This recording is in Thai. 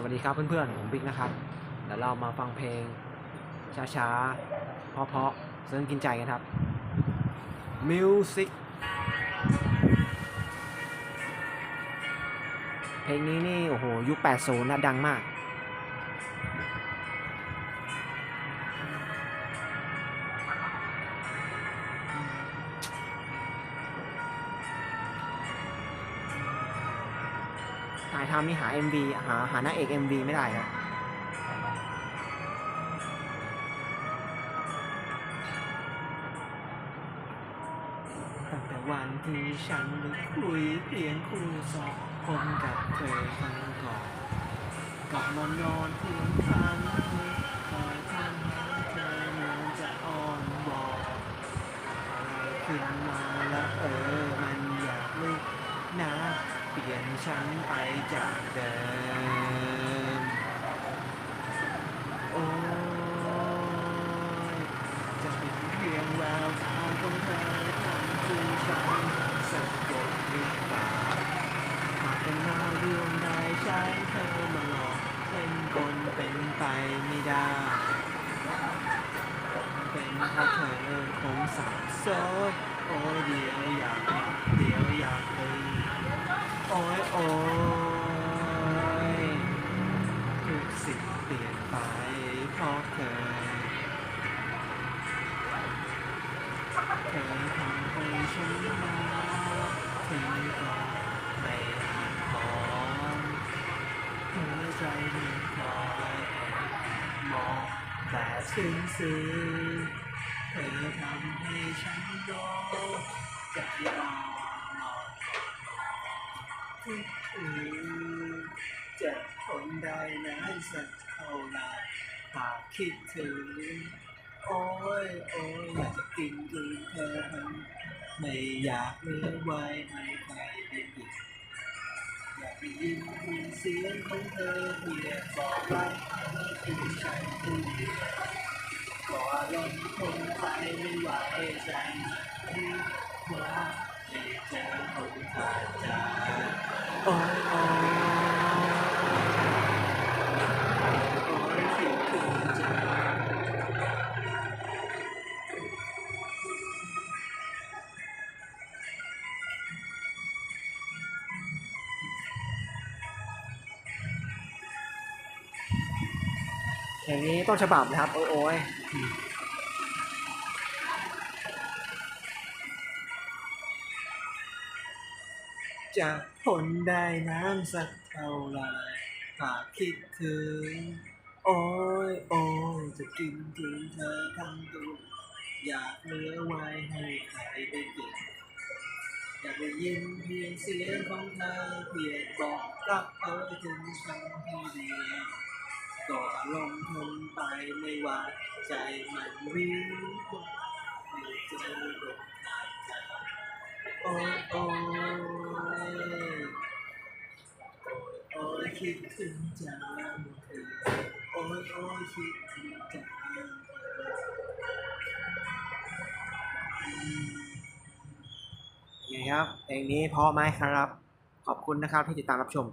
สวัสดีครับเพื่อนๆ ผมบิ๊กนะครับเดี๋ยวเรามาฟังเพลง ช้าๆ เพราะๆเสริมกินใจกันครับ Music เพลงนี้นี่ โอ้โห ยุค 80นะดังมาก ถ่ายทำนี่หา MV หาหาหน้าเอก MV ไม่ได้ครับตั้งแต่วันที่ฉันได้คุยเพียงคู่สองคนกับเธอครั้งก่อนกลับมานอนเพียงครั้งคอยทำให้เธอเหมือนจะอ่อนบอกอะไรขึ้นมาแล้วเออ ลี่ยนฉันไปจากเดิม โอ้ยจะเป็นเพียงแววตาของเธอทำให้ฉันสะกดหรือเปล่าหากเป็นดาวดวงใดใช้เธอมาหลอกเป็นคนเป็นไปไม่ได้ เป็นเพราะเธอคงสับสนโอ้ยเดียว โอ้ยทุกสิ่งเปลี่ยนไปเพราะเธอเธอทำให้ฉันมาถึงก็ไม่อาจพอหัวใจมันคอยแอบมองแต่ซึ้งซึ้งเธอทำให้ฉันโดนใจอ่อน จะทนได้นานสักเท่าไหรหากคิดถึง โอ้ยโอ้ยอยากจะกินคืนเธอไม่อยากเลือไว้ให้ใครได้ยินอยากได้ยินเสียงของเธอเพียงบอกรักคือฉันผู้เดียวก็ลมคงไปไม่ไหวใจที่ว่าไม่เจอคนผ่านใจ อย่างนี้ต้นฉบับนะครับ โอ้ยโอ้ย จะทนได้นานสักเท่าไรหากคิดถึง โอ้ยโอ้ยจะกินถึงเธอทั้งตัวอยากเหลือไว้ให้ใครได้กินอยากได้ยินเพียงเสียงของเธอเพียงบอกรักเธอถึงฉันที่เดียวก็ลงทนไปไม่ว่าใจมันวิวไม่เจอลมหา คิดถึงจังเธอโอ้ยโอ้ยคิดถึงจังไงครับเพลงนี้เพราะไหมครับ ขอบคุณนะครับที่ติดตามรับชม